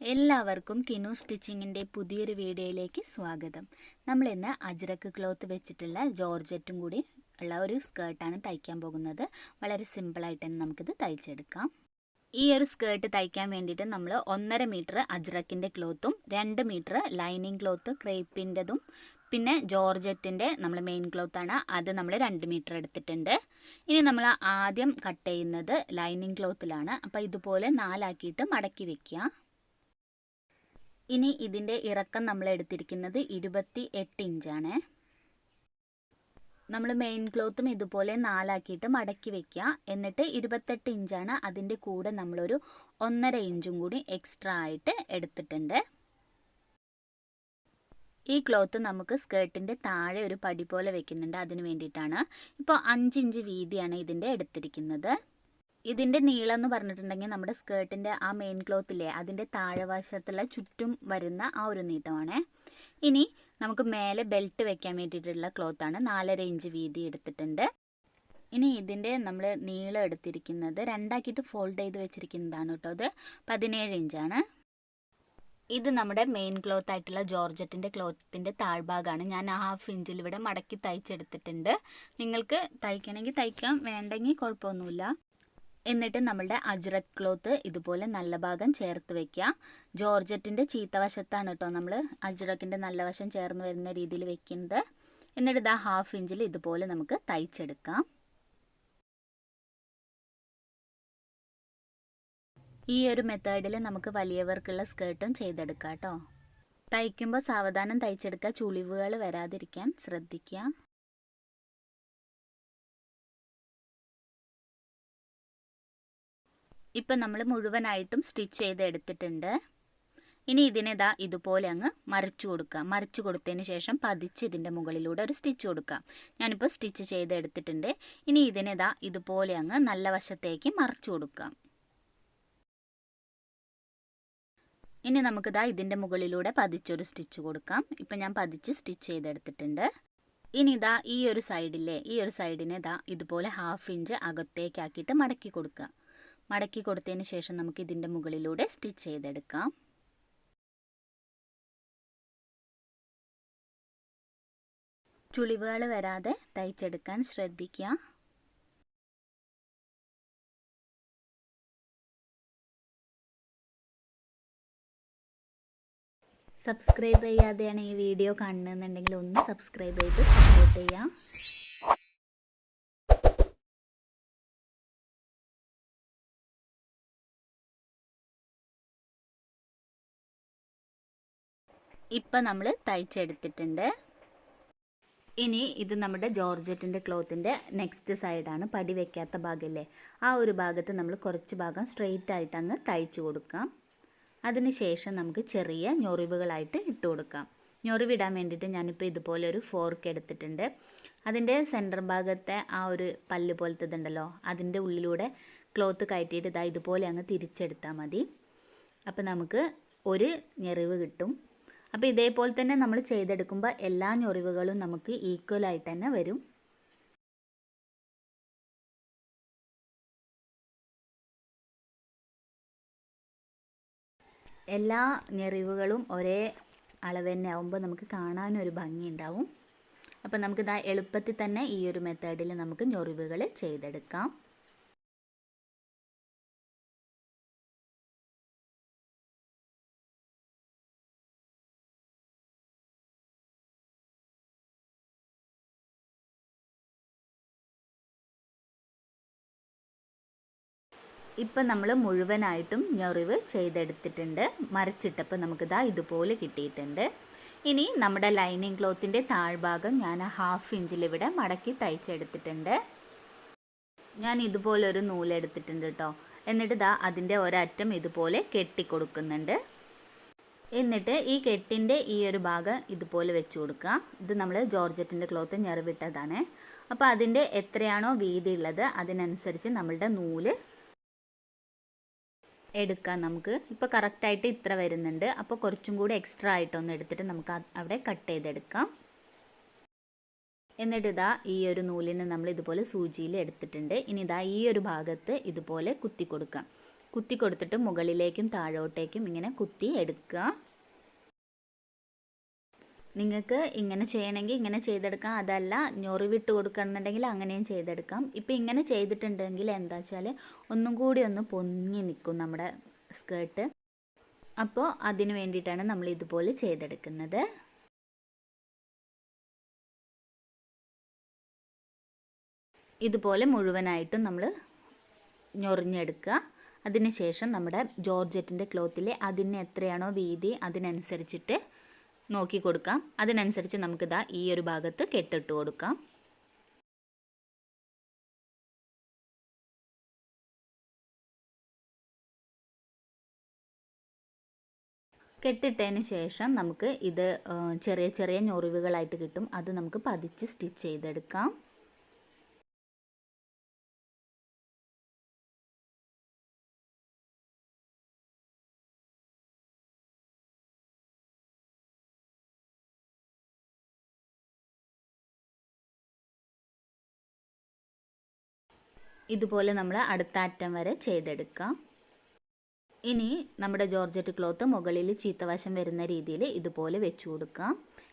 എല്ലാവർക്കും കിനു സ്റ്റിച്ചിങ്ങിന്റെ പുതിയൊരു വീഡിയോയിലേക്ക് സ്വാഗതം. നമ്മൾ ഇന്ന് അജ്രക്ക് ക്ലോത്ത് വെച്ചിട്ടുള്ള ജോർജറ്റും കൂടി ഉള്ള ഒരു സ്കേർട്ടാണ് തയ്ക്കാൻ പോകുന്നത്. വളരെ സിമ്പിളായിട്ട് തന്നെ നമുക്കിത് തയ്ച്ചെടുക്കാം. ഈ ഒരു സ്കേർട്ട് തയ്ക്കാൻ വേണ്ടിയിട്ട് നമ്മൾ ഒന്നര മീറ്റർ അജ്രക്കിന്റെ ക്ലോത്തും രണ്ട് മീറ്റർ ലൈനിങ് ക്ലോത്ത് ക്രേപ്പിന്റെതും പിന്നെ ജോർജറ്റിന്റെ നമ്മൾ മെയിൻ ക്ലോത്താണ്. അത് നമ്മൾ രണ്ട് മീറ്റർ എടുത്തിട്ടുണ്ട്. ഇനി നമ്മൾ ആദ്യം കട്ട് ചെയ്യുന്നത് ലൈനിങ് ക്ലോത്തിലാണ്. അപ്പോൾ ഇതുപോലെ നാലാക്കിയിട്ട് മടക്കി വെക്കുക. ഇനി ഇതിന്റെ ഇറക്കം നമ്മൾ എടുത്തിരിക്കുന്നത് ഇരുപത്തി എട്ട് ഇഞ്ചാണ് നമ്മൾ മെയിൻ ക്ലോത്തും ഇതുപോലെ നാലാക്കിയിട്ട് മടക്കി വെക്കുക. എന്നിട്ട് ഇരുപത്തെട്ട് ഇഞ്ചാണ് അതിന്റെ കൂടെ നമ്മളൊരു ഒന്നര ഇഞ്ചും കൂടി എക്സ്ട്രാ ആയിട്ട് എടുത്തിട്ടുണ്ട്. ഈ ക്ലോത്ത് നമുക്ക് സ്കേർട്ടിന്റെ താഴെ ഒരു പടി പോലെ വെക്കുന്നുണ്ട്. അതിന് വേണ്ടിയിട്ടാണ്. ഇപ്പോൾ അഞ്ച് ഇഞ്ച് വീതിയാണ് ഇതിന്റെ എടുത്തിരിക്കുന്നത്. ഇതിന്റെ നീളം എന്ന് പറഞ്ഞിട്ടുണ്ടെങ്കിൽ നമ്മുടെ സ്കേർട്ടിന്റെ ആ മെയിൻ ക്ലോത്തില്ലേ അതിന്റെ താഴെവശത്തുള്ള ചുറ്റും വരുന്ന ആ ഒരു നീട്ടമാണ്. ഇനി നമുക്ക് മേലെ ബെൽറ്റ് വെക്കാൻ വേണ്ടിയിട്ടുള്ള ക്ലോത്ത് ആണ് നാലര ഇഞ്ച് വീതി എടുത്തിട്ടുണ്ട്. ഇനി ഇതിന്റെ നമ്മൾ നീളം എടുത്തിരിക്കുന്നത് രണ്ടാക്കിയിട്ട് ഫോൾഡ് ചെയ്ത് വെച്ചിരിക്കുന്നതാണ് കേട്ടോ അത് പതിനേഴ് ഇഞ്ചാണ് ഇത് നമ്മുടെ മെയിൻ ക്ലോത്ത് ആയിട്ടുള്ള ജോർജറ്റിന്റെ ക്ലോത്തിന്റെ താഴ്ഭാഗമാണ് ഞാൻ ഹാഫ് ഇഞ്ചിൽ ഇവിടെ മടക്കി തയ്ച്ചെടുത്തിട്ടുണ്ട്. നിങ്ങൾക്ക് തയ്ക്കണമെങ്കിൽ തയ്ക്കാം വേണ്ടെങ്കിൽ കുഴപ്പമൊന്നുമില്ല. എന്നിട്ട് നമ്മളുടെ അജ്രക് ക്ലോത്ത് ഇതുപോലെ നല്ല ഭാഗം ചേർത്ത് വെക്കുക. ജോർജറ്റിന്റെ ചീത്ത വശത്താണ് കേട്ടോ നമ്മൾ അജ്രക്കിന്റെ നല്ല വശം ചേർന്ന് വരുന്ന രീതിയിൽ വെക്കുന്നത്. എന്നിട്ട് ഇതാ ഹാഫ് ഇഞ്ചിൽ ഇതുപോലെ നമുക്ക് തയ്ച്ചെടുക്കാം. ഈ ഒരു മെത്തേഡിൽ നമുക്ക് വലിയവർക്കുള്ള സ്കേർട്ടും ചെയ്തെടുക്കാം കേട്ടോ തയ്ക്കുമ്പോൾ സാവധാനം തയ്ച്ചെടുക്കുക. ചുളിവുകൾ വരാതിരിക്കാൻ ശ്രദ്ധിക്കുക. ഇപ്പം നമ്മൾ മുഴുവനായിട്ടും സ്റ്റിച്ച് ചെയ്ത് എടുത്തിട്ടുണ്ട് ഇനി ഇതിനെതാ ഇതുപോലെ അങ്ങ് മറിച്ചു കൊടുക്കുക മറിച്ചു കൊടുത്തതിന് ശേഷം പതിച്ച് ഇതിന്റെ മുകളിലൂടെ ഒരു സ്റ്റിച്ച് കൊടുക്കാം. ഞാനിപ്പോൾ സ്റ്റിച്ച് ചെയ്ത് എടുത്തിട്ടുണ്ട് ഇനി ഇതിനെതാ ഇതുപോലെ അങ്ങ് നല്ല വശത്തേക്ക് മറിച്ചു കൊടുക്കാം. ഇനി നമുക്കിതാ ഇതിന്റെ മുകളിലൂടെ പതിച്ചൊരു സ്റ്റിച്ച് കൊടുക്കാം. ഇപ്പം ഞാൻ പതിച്ച് സ്റ്റിച്ച് ചെയ്തെടുത്തിട്ടുണ്ട്. ഇനി ഇതാ ഈ ഒരു സൈഡിലെ ഈ ഒരു സൈഡിനെ ഇതാ ഇതുപോലെ ഹാഫ് ഇഞ്ച് അകത്തേക്കാക്കിയിട്ട് മടക്കി കൊടുക്കുക. മടക്കി കൊടുത്തതിന് ശേഷം നമുക്ക് ഇതിന്റെ മുകളിലൂടെ സ്റ്റിച്ച് ചെയ്തെടുക്കാം. ചുളിവുകൾ വരാതെ തയ്ച്ചെടുക്കാൻ ശ്രദ്ധിക്കുക. സബ്സ്ക്രൈബ് ചെയ്യാതെയാണ് ഈ വീഡിയോ കാണുന്നതെന്നുണ്ടെങ്കിൽ ഒന്ന് സബ്സ്ക്രൈബ് ചെയ്ത് സപ്പോർട്ട് ചെയ്യാം ഇപ്പം നമ്മൾ തയ്ച്ചെടുത്തിട്ടുണ്ട്. ഇനി ഇത് നമ്മുടെ ജോർജറ്റിന്റെ ക്ലോത്തിന്റെ നെക്സ്റ്റ് സൈഡാണ് പടി വെക്കാത്ത ഭാഗമല്ലേ ആ ഒരു ഭാഗത്ത് നമ്മൾ കുറച്ച് ഭാഗം സ്ട്രെയിറ്റ് ആയിട്ട് അങ്ങ് തയ്ച്ചു കൊടുക്കാം. അതിനുശേഷം നമുക്ക് ചെറിയ ഞൊറിവുകളായിട്ട് ഇട്ട് കൊടുക്കാം. ഞൊറിവിടാൻ വേണ്ടിയിട്ട് ഞാനിപ്പോൾ ഇതുപോലെ ഒരു ഫോർക്ക് എടുത്തിട്ടുണ്ട്. അതിന്റെ സെന്റർ ഭാഗത്തെ ആ ഒരു പല്ല് പോലത്തെ ഇതുണ്ടല്ലോ അതിന്റെ ഉള്ളിലൂടെ ക്ലോത്ത് കയറ്റിയിട്ട് ഇതാ ഇതുപോലെ അങ്ങ് തിരിച്ചെടുത്താൽ മതി. അപ്പോൾ നമുക്ക് ഒരു ഞെറിവ് കിട്ടും. അപ്പോൾ ഇതേപോലെ തന്നെ നമ്മൾ ചെയ്തെടുക്കുമ്പോൾ എല്ലാ ഞൊറിവുകളും നമുക്ക് ഈക്വൽ ആയിട്ട് തന്നെ വരും. എല്ലാ ഞെറിവുകളും ഒരേ അളവ് തന്നെ ആകുമ്പോൾ നമുക്ക് കാണാനൊരു ഭംഗി ഉണ്ടാവും. അപ്പോൾ നമുക്ക് ദാ എളുപ്പത്തിൽ തന്നെ ഈ ഒരു മെത്തേഡിൽ നമുക്ക് ഞൊറിവുകൾ ചെയ്തെടുക്കാം. ഇപ്പം നമ്മൾ മുഴുവനായിട്ടും ഞൊറിവ് ചെയ്തെടുത്തിട്ടുണ്ട്. മറിച്ചിട്ടപ്പോൾ നമുക്കിതാ ഇതുപോലെ കിട്ടിയിട്ടുണ്ട്. ഇനി നമ്മുടെ ലൈനിങ് ക്ലോത്തിന്റെ താഴ്ഭാഗം ഞാൻ ഹാഫ് ഇഞ്ചിൽ ഇവിടെ മടക്കി തയ്ച്ചെടുത്തിട്ടുണ്ട്. ഞാൻ ഇതുപോലെ ഇതുപോലൊരു നൂലെടുത്തിട്ടുണ്ട് കേട്ടോ. എന്നിട്ട് ഇതാ അതിന്റെ ഒരറ്റം ഇതുപോലെ കെട്ടിക്കൊടുക്കുന്നുണ്ട്. എന്നിട്ട് ഈ കെട്ടിന്റെ ഈ ഒരു ഭാഗം ഇതുപോലെ വെച്ച് കൊടുക്കുക. ഇത് നമ്മൾ ജോർജറ്റിന്റെ ക്ലോത്ത് ഞെറിവിട്ടതാണ്. അപ്പോൾ അതിന്റെ എത്രയാണോ വീതി ഉള്ളത് അതിനനുസരിച്ച് നമ്മളുടെ നൂൽ എടുക്കാം നമുക്ക്. ഇപ്പോൾ കറക്റ്റായിട്ട് ഇത്ര വരുന്നുണ്ട്. അപ്പോൾ കുറച്ചും കൂടി എക്സ്ട്രാ ആയിട്ടൊന്ന് എടുത്തിട്ട് നമുക്ക് അവിടെ കട്ട് ചെയ്തെടുക്കാം. എന്നിട്ട് ഇതാ ഈ ഒരു നൂലിന് നമ്മൾ ഇതുപോലെ സൂചിയിൽ എടുത്തിട്ടുണ്ട്. ഇനി ഇതാ ഈ ഒരു ഭാഗത്ത് ഇതുപോലെ കുത്തി കൊടുക്കാം. കുത്തി കൊടുത്തിട്ട് മുകളിലേക്കും താഴോട്ടേക്കും ഇങ്ങനെ കുത്തി എടുക്കുക നിങ്ങൾക്ക് ഇങ്ങനെ ചെയ്യണമെങ്കിൽ ഇങ്ങനെ ചെയ്തെടുക്കാം. അതല്ല ഞൊറിവിട്ട് കൊടുക്കണമെന്നുണ്ടെങ്കിൽ അങ്ങനെയും ചെയ്തെടുക്കാം. ഇപ്പം ഇങ്ങനെ ചെയ്തിട്ടുണ്ടെങ്കിൽ എന്താ വെച്ചാൽ ഒന്നും കൂടി ഒന്ന് പൊങ്ങി നിൽക്കും നമ്മുടെ സ്കേർട്ട്. അപ്പോൾ അതിന് വേണ്ടിയിട്ടാണ് നമ്മൾ ഇതുപോലെ ചെയ്തെടുക്കുന്നത്. ഇതുപോലെ മുഴുവനായിട്ടും നമ്മൾ ഞൊറിഞ്ഞെടുക്കുക. അതിനുശേഷം നമ്മുടെ ജോർജറ്റിന്റെ ക്ലോത്തിൽ അതിന് എത്രയാണോ വീതി അതിനനുസരിച്ചിട്ട് നോക്കി കൊടുക്കാം. അതിനനുസരിച്ച് നമുക്കിതാ ഈ ഒരു ഭാഗത്ത് കെട്ടിട്ട് കൊടുക്കാം. കെട്ടിട്ടതിന് ശേഷം നമുക്ക് ഇത് ചെറിയ ചെറിയ ഞൊറിവുകളായിട്ട് കിട്ടും. അത് നമുക്ക് പതിച്ച് സ്റ്റിച്ച് ചെയ്തെടുക്കാം. ഇതുപോലെ നമ്മൾ അടുത്ത അറ്റം വരെ ചെയ്തെടുക്കാം. ഇനി നമ്മുടെ ജോർജറ്റ് ക്ലോത്ത് മുകളിൽ ചീത്തവശം വരുന്ന രീതിയിൽ ഇതുപോലെ വെച്ചു കൊടുക്കാം.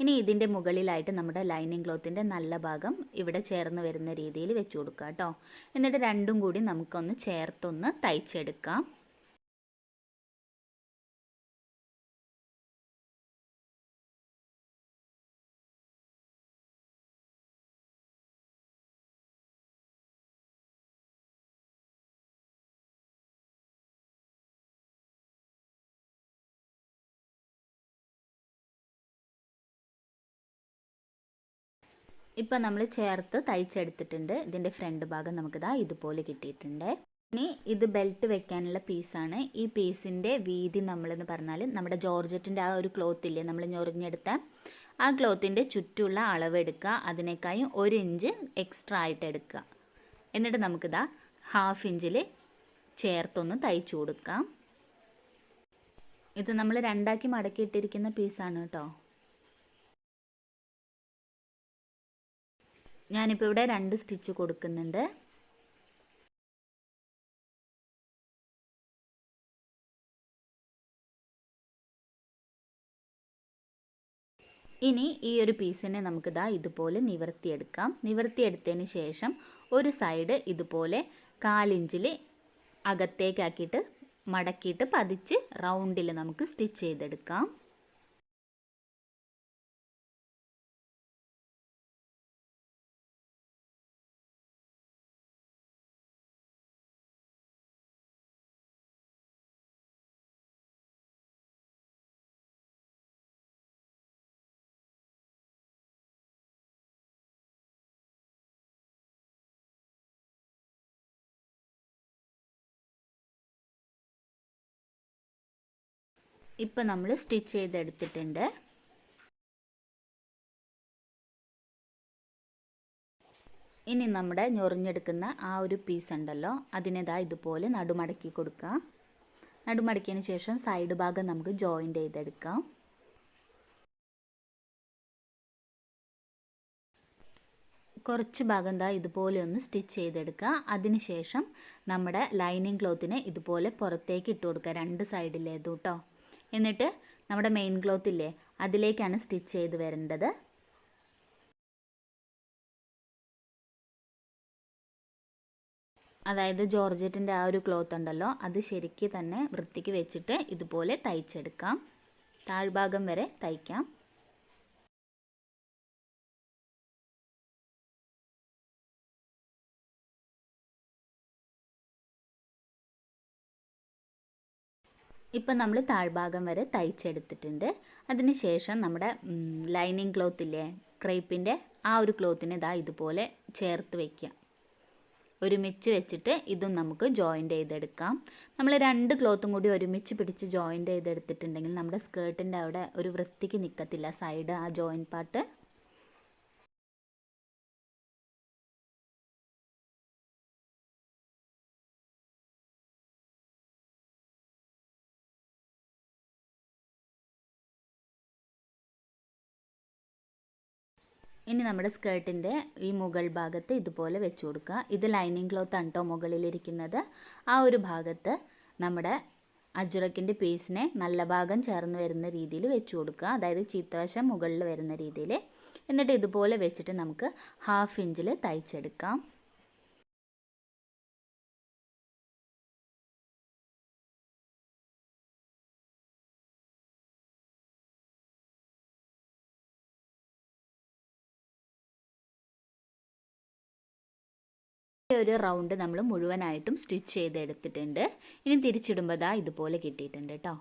ഇനി ഇതിന്റെ മുകളിലായിട്ട് നമ്മുടെ ലൈനിങ് ക്ലോത്തിന്റെ നല്ല ഭാഗം ഇവിടെ ചേർന്ന് വരുന്ന രീതിയിൽ വെച്ചു കൊടുക്കാം കേട്ടോ. എന്നിട്ട് രണ്ടും കൂടി നമുക്കൊന്ന് ചേർത്തൊന്ന് തയ്ച്ചെടുക്കാം. ഇപ്പം നമ്മൾ ചേർത്ത് തയ്ച്ചെടുത്തിട്ടുണ്ട്. ഇതിന്റെ ഫ്രണ്ട് ഭാഗം നമുക്കിതാ ഇതുപോലെ കിട്ടിയിട്ടുണ്ട്. ഇനി ഇത് ബെൽറ്റ് വെക്കാനുള്ള പീസാണ് ഈ പീസിന്റെ വീതി നമ്മളെന്ന് പറഞ്ഞാൽ നമ്മുടെ ജോർജറ്റിന്റെ ആ ഒരു ക്ലോത്ത് ഇല്ലേ നമ്മൾ ഞൊറിഞ്ഞെടുത്ത ആ ക്ലോത്തിന്റെ ചുറ്റുമുള്ള അളവ് എടുക്കുക. അതിനേക്കായും ഒരു ഇഞ്ച് എക്സ്ട്രാ ആയിട്ട് എടുക്കുക. എന്നിട്ട് നമുക്കിതാ ഹാഫ് ഇഞ്ചിൽ ചേർത്തൊന്ന് തയ്ച്ചു കൊടുക്കാം. ഇത് നമ്മൾ രണ്ടാക്കി മടക്കിയിട്ടിരിക്കുന്ന പീസാണ് കേട്ടോ. ഞാനിപ്പോൾ ഇവിടെ രണ്ട് സ്റ്റിച്ച് കൊടുക്കുന്നുണ്ട്. ഇനി ഈ ഒരു പീസിനെ നമുക്ക് ദാ ഇതുപോലെ നിവർത്തിയെടുക്കാം. നിവർത്തിയെടുത്തതിന് ശേഷം ഒരു സൈഡ് ഇതുപോലെ കാലിഞ്ചിൽ അകത്തേക്കാക്കിയിട്ട് മടക്കിയിട്ട് പതിച്ച് റൗണ്ടിൽ നമുക്ക് സ്റ്റിച്ച് ചെയ്തെടുക്കാം. ഇപ്പം നമ്മൾ സ്റ്റിച്ച് ചെയ്തെടുത്തിട്ടുണ്ട്. ഇനി നമ്മുടെ ഞൊറിഞ്ഞെടുക്കുന്ന ആ ഒരു പീസ് ഉണ്ടല്ലോ അതിനെതാ ഇതുപോലെ നടുമടക്കി കൊടുക്കുക നടുമടക്കിയതിന് ശേഷം സൈഡ് ഭാഗം നമുക്ക് ജോയിന്റ് ചെയ്തെടുക്കാം. കുറച്ച് ഭാഗം എന്താ ഇതുപോലെ ഒന്ന് സ്റ്റിച്ച് ചെയ്തെടുക്കുക. അതിനുശേഷം നമ്മുടെ ലൈനിങ് ക്ലോത്തിനെ ഇതുപോലെ പുറത്തേക്ക് ഇട്ട് കൊടുക്കുക. രണ്ട് സൈഡിലേതും കേട്ടോ എന്നിട്ട് നമ്മുടെ മെയിൻ ക്ലോത്ത് ഇല്ലേ അതിലേക്കാണ് സ്റ്റിച്ച് ചെയ്ത് വരേണ്ടത്. അതായത് ജോർജറ്റിന്റെ ആ ഒരു ക്ലോത്ത് ഉണ്ടല്ലോ അത് ശരിക്ക് തന്നെ വൃത്തിക്ക് വെച്ചിട്ട് ഇതുപോലെ തയ്ച്ചെടുക്കാം. താഴ്ഭാഗം വരെ തയ്ക്കാം. ഇപ്പം നമ്മൾ താഴ്ഭാഗം വരെ തയ്ച്ചെടുത്തിട്ടുണ്ട്. അതിനുശേഷം നമ്മുടെ ലൈനിങ് ക്ലോത്ത് ഇല്ലേ ക്രേപ്പിന്റെ ആ ഒരു ക്ലോത്തിനെ ഇതാ ഇതുപോലെ ചേർത്ത് വയ്ക്കുക ഒരുമിച്ച് വെച്ചിട്ട് ഇതും നമുക്ക് ജോയിന്റ് ചെയ്തെടുക്കാം. നമ്മൾ രണ്ട് ക്ലോത്തും കൂടി ഒരുമിച്ച് പിടിച്ച് ജോയിന്റ് ചെയ്തെടുത്തിട്ടുണ്ടെങ്കിൽ നമ്മുടെ സ്കേർട്ടിന്റെ അവിടെ ഒരു വൃത്തിക്ക് നിൽക്കത്തില്ല സൈഡ് ആ ജോയിൻ പാർട്ട് ഇനി നമ്മുടെ സ്കേർട്ടിന്റെ ഈ മുകൾ ഭാഗത്ത് ഇതുപോലെ വെച്ച് കൊടുക്കുക. ഇത് ലൈനിങ് ക്ലോത്ത് ആണ് മുകളിലിരിക്കുന്നത്. ആ ഒരു ഭാഗത്ത് നമ്മുടെ അജുറക്കിന്റെ പീസിനെ നല്ല ഭാഗം ചേർന്ന് വരുന്ന രീതിയിൽ വെച്ച് കൊടുക്കുക. അതായത് ചീത്തവശം മുകളിൽ വരുന്ന രീതിയിൽ. എന്നിട്ട് ഇതുപോലെ വെച്ചിട്ട് നമുക്ക് ഹാഫ് ഇഞ്ചിൽ തയ്ച്ചെടുക്കാം. ഒരു റൗണ്ട് നമ്മൾ മുഴുവനായിട്ടും സ്റ്റിച്ച് ചെയ്തെടുത്തിട്ടുണ്ട്. ഇനി തിരിച്ചിടുമ്പോൾ ദാ ഇതുപോലെ കിട്ടിയിട്ടുണ്ട് കേട്ടോ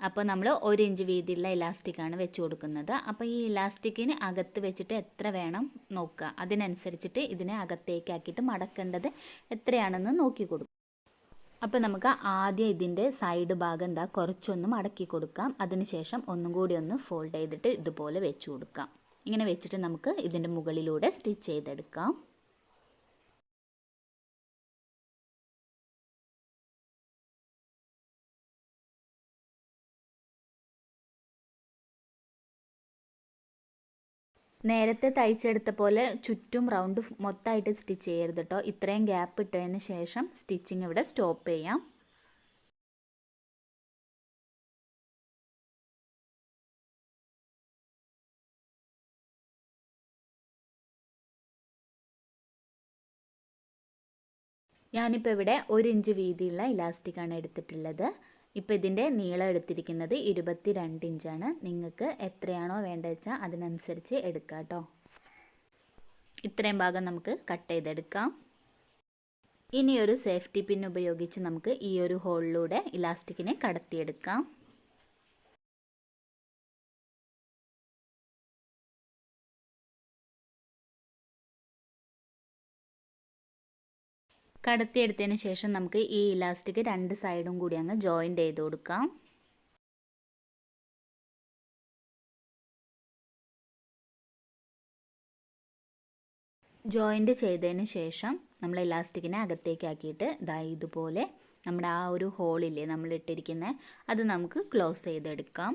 അപ്പോൾ നമ്മൾ ഒരു ഇഞ്ച് വീതിയുള്ള ഇലാസ്റ്റിക്കാണ് വെച്ച് കൊടുക്കുന്നത്. അപ്പോൾ ഈ ഇലാസ്റ്റിക്കിന് അകത്ത് വെച്ചിട്ട് എത്ര വേണം നോക്കുക അതിനനുസരിച്ചിട്ട് ഇതിനെ അകത്തേക്കാക്കിയിട്ട് മടക്കേണ്ടത് എത്രയാണെന്ന് നോക്കി കൊടുക്കും അപ്പോൾ നമുക്ക് ആദ്യം ഇതിന്റെ സൈഡ് ഭാഗം എന്താ കുറച്ചൊന്ന് മടക്കി കൊടുക്കാം. അതിനുശേഷം ഒന്നും കൂടി ഒന്ന് ഫോൾഡ് ചെയ്തിട്ട് ഇതുപോലെ വെച്ച് കൊടുക്കാം. ഇങ്ങനെ വെച്ചിട്ട് നമുക്ക് ഇതിന്റെ മുകളിലൂടെ സ്റ്റിച്ച് ചെയ്തെടുക്കാം. നേരത്തെ തയ്ച്ചെടുത്ത പോലെ ചുറ്റും റൗണ്ട് മൊത്തമായിട്ട് സ്റ്റിച്ച് ചെയ്യരുത് കേട്ടോ ഇത്രയും ഗ്യാപ്പ് ഇട്ടതിന് ശേഷം സ്റ്റിച്ചിങ് ഇവിടെ സ്റ്റോപ്പ് ചെയ്യാം. ഞാനിപ്പോൾ ഇവിടെ ഒരു ഇഞ്ച് വീതിയുള്ള ഇലാസ്റ്റിക്കാണ് എടുത്തിട്ടുള്ളത്. ഇപ്പോൾ ഇതിന്റെ നീളം എടുത്തിരിക്കുന്നത് ഇരുപത്തി രണ്ട് ഇഞ്ചാണ്. നിങ്ങൾക്ക് എത്രയാണോ വേണ്ടത് വെച്ചാൽ അതിനനുസരിച്ച് എടുക്കാം കേട്ടോ. ഇത്രയും ഭാഗം നമുക്ക് കട്ട് ചെയ്തെടുക്കാം. ഇനി ഒരു സേഫ്റ്റി പിൻ ഉപയോഗിച്ച് നമുക്ക് ഈ ഒരു ഹോളിലൂടെ ഇലാസ്റ്റിക്കിനെ കടത്തിയെടുക്കാം. കടത്തിയെടുത്തതിന് ശേഷം നമുക്ക് ഈ ഇലാസ്റ്റിക് രണ്ട് സൈഡും കൂടി അങ്ങ് ജോയിന്റ് ചെയ്ത് കൊടുക്കാം. ജോയിന്റ് ചെയ്തതിന് ശേഷം നമ്മൾ ഇലാസ്റ്റിക്കിനെ അകത്തേക്ക് ആക്കിയിട്ട് ഇതാ ഇതുപോലെ നമ്മുടെ ആ ഒരു ഹോളില്ലേ നമ്മൾ ഇട്ടിരിക്കുന്നത് അത് നമുക്ക് ക്ലോസ് ചെയ്തെടുക്കാം.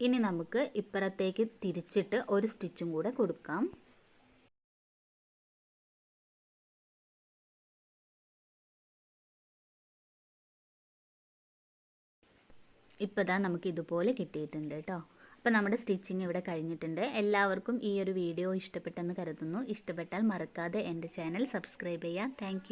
ഇനി നമുക്ക് ഇപ്പുറത്തേക്ക് തിരിച്ചിട്ട് ഒരു സ്റ്റിച്ചും കൂടെ കൊടുക്കാം. ഇപ്പോൾ നമുക്ക് ഇതുപോലെ കിട്ടിയിട്ടുണ്ട് കേട്ടോ. അപ്പോൾ നമ്മുടെ സ്റ്റിച്ചിങ് ഇവിടെ കഴിഞ്ഞിട്ടുണ്ട്. എല്ലാവർക്കും ഈ ഒരു വീഡിയോ ഇഷ്ടപ്പെട്ടെന്ന് കരുതുന്നു. ഇഷ്ടപ്പെട്ടാൽ മറക്കാതെ എന്റെ ചാനൽ സബ്സ്ക്രൈബ് ചെയ്യുക താങ്ക്